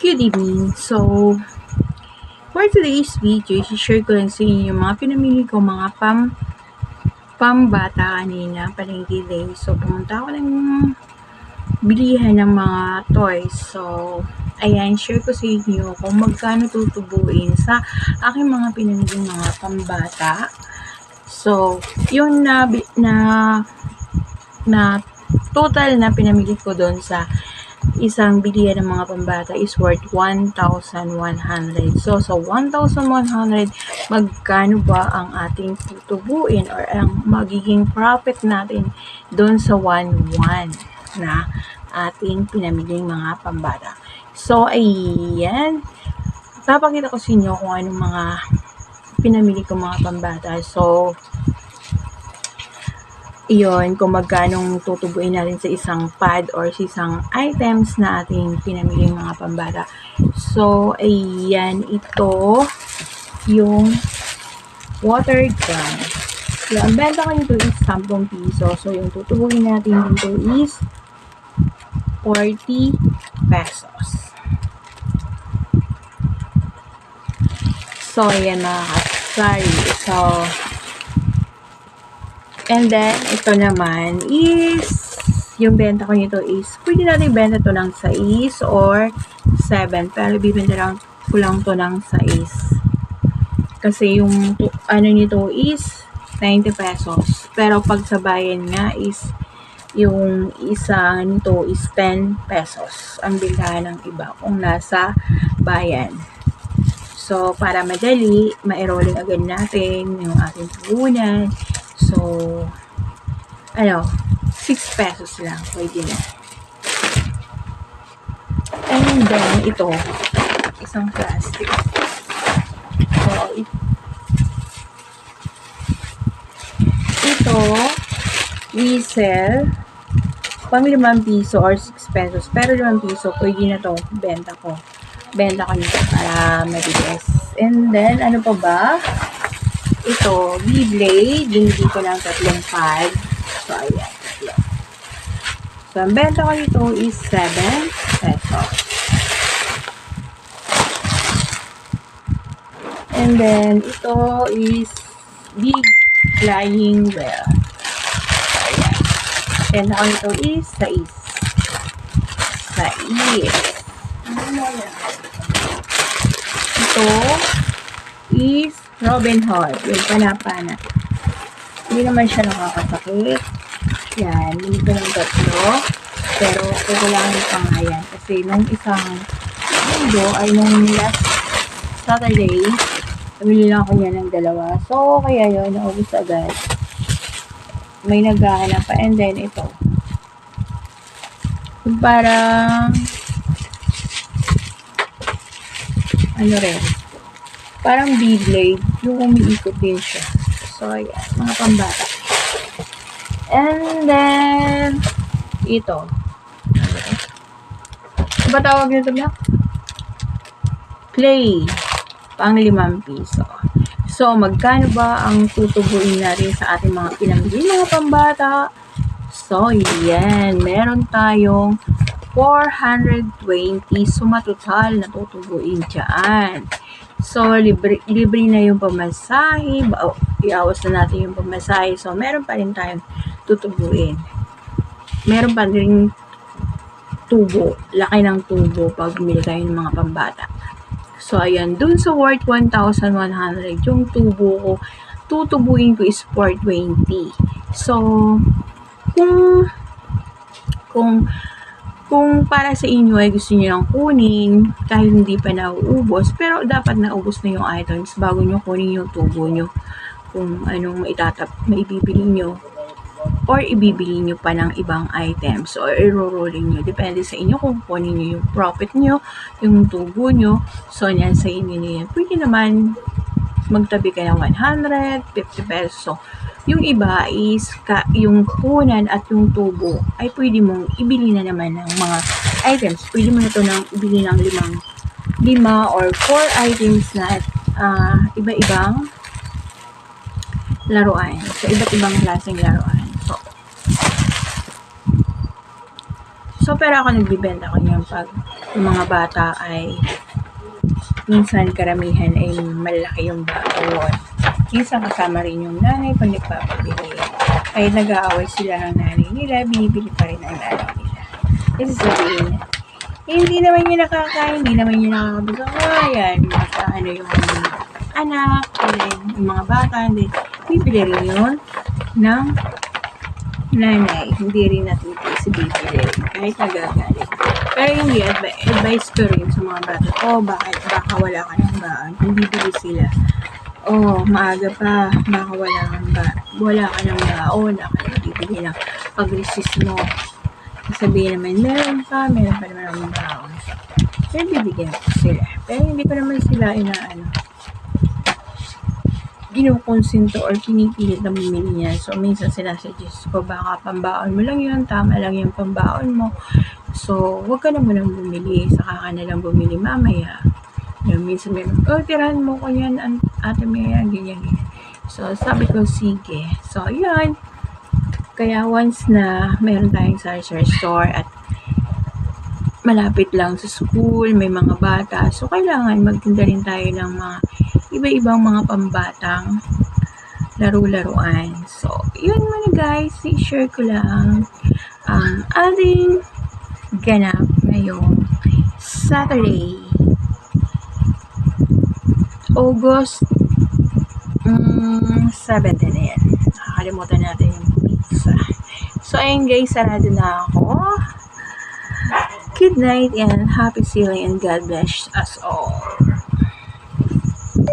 Good evening. So, for today's video, share ko lang sa inyo yung mga pinamili ko mga pam pambata kanina, palengke day. So, pumunta ako ng bilihan ng mga toys. So, ayan, share ko sa inyo kung magkano tutubuin sa aking mga pinamiling mga pambata. So, yun na, na, na total na pinamili ko doon sa isang bilihan ng mga pambata is worth 1,100. So, sa 1,100, magkano ba ang ating tutubuin or ang magiging profit natin doon sa 1,1 na ating pinamiling mga pambata. So, ayan. Papakita ko sa inyo kung anong mga pinamili ko mga pambata. So, iyon kung magkanong tutubuin natin sa isang pad or sa isang items na ating pinamili mga pambata. So, ayan, ito yung water gun. So, ang benta ko nito is 10 piso. So, yung tutubuin natin dito is 40 pesos. So, ayan mga kasari. So, And then, ito naman is, yung benta ko nito is, pwede natin benta to ng 6 or 7. Pero bibenta lang ko lang to ng 6. Kasi yung, to, ano nito is, 90 pesos. Pero pag sa bayan nga is, yung isa nito is 10 pesos. Ang bilhan ng iba kung nasa bayan. So, para madali, ma-enrolling agad natin yung ating puhunan. So, ano, 6 pesos lang. Pwede na. And then, ito, isang plastic. So, it- ito, we sell pang 5 piso or 6 pesos. Pero 5 piso, pwede na to benta ko. Benta ko nito para mabilis. And then, ano pa ba? Ito, V-Blade. Binili ko ng tatlong pad. So, ayan. tatlo. So, ang benta ko nito is 7 pesos. And then, ito is Big Flying Well. So, ayan. Benta ko nito is 6. 6. Ito is Robin Hood. Yung panapana. Hindi naman siya nakakasakit. Yan. Hindi ko ng tatlo. Pero kukulangin pa nga yan. Kasi nung isang linggo ay nung last Saturday, nabili lang ako niya ng dalawa. So, kaya yun, naubos agad. May naghahanap pa. And then, ito. Parang ano rin, parang B-blade, yung umiikot din siya. So, ayan, mga pambata. And then, ito. Ano ba tawag nito na? Play. Pang limang piso. So, magkano ba ang tutubuin natin sa ating mga pinamili mga pambata? So, yan. Meron tayong 420 sumatotal na tutubuin dyan. So, libre, libre na yung pamasahe. Iawas na natin yung pamasahe. So, meron pa rin tayong tutubuin. Meron pa rin tubo. Laki ng tubo pag bumili kayo ng mga pambata. So, ayan. Dun sa worth 1,100, yung tubo ko, tutubuin ko is 420. So, kung kung kung para sa inyo ay gusto niyo lang kunin kahit hindi pa nauubos, pero dapat naubos na yung items bago nyo kunin yung tubo nyo kung anong maitatap, maibibili nyo or ibibili nyo pa ng ibang items or i-rolling nyo. Depende sa inyo kung kunin nyo yung profit nyo, yung tubo nyo. So, yan sa inyo na yan. Pwede naman magtabi ka ng 100, 50 pesos. So, yung iba is ka, yung kunan at yung tubo ay pwede mong ibili na naman ng mga items. Pwede mo na ito nang ibili ng limang lima or four items na ah, iba-ibang laruan. So, iba't ibang klaseng laruan. So, so pero ako nagbibenta ko niyan pag yung mga bata ay minsan karamihan ay malaki yung baon. Minsan kasama rin yung nanay pag nagpapabili. Ay nag-aaway sila ng nanay nila, binibili pa rin ang nanay nila. Kasi sabihin eh, hindi naman niya nakakain, hindi naman niya nakakabusok. Oh, yan, basta ano yung anak, then yung mga bata, then bibili rin yun ng nanay. Hindi rin natitiis si bibili kahit nagagalit. Pero hindi, advi- advice ko rin sa mga bata, oh, bakit, baka wala ka ng baan, kung bibili sila. Oh, maaga pa, baka wala kang ba, wala ka ng baon, ako na bibili ng pag-resist mo. Sabihin naman, meron pa, meron pa naman akong baon. Pero bibigyan ko sila. Pero hindi ko naman sila inaano kinukonsinto or pinipilit na bumili niya. So, minsan sinasuggest ko, baka pambaon mo lang yun, tama lang yung pambaon mo. So, huwag ka na munang bumili, saka ka na lang bumili mamaya. Yung minsan may, oh, tirahan mo ko yan, an- ate Maya, ganyan, ganyan. So, sabi ko, sige. So, yun. Kaya once na meron tayong sari-sari store at malapit lang sa school, may mga bata. So, kailangan magtinda rin tayo ng mga iba-ibang mga pambatang laro-laruan. So, yun muna guys. I-share ko lang ang ating ganap ngayong Saturday. August mm, 7 na yan. Nakakalimutan natin yung pizza. So, ayun guys, sarado na ako. Good night and happy sailing and God bless us all.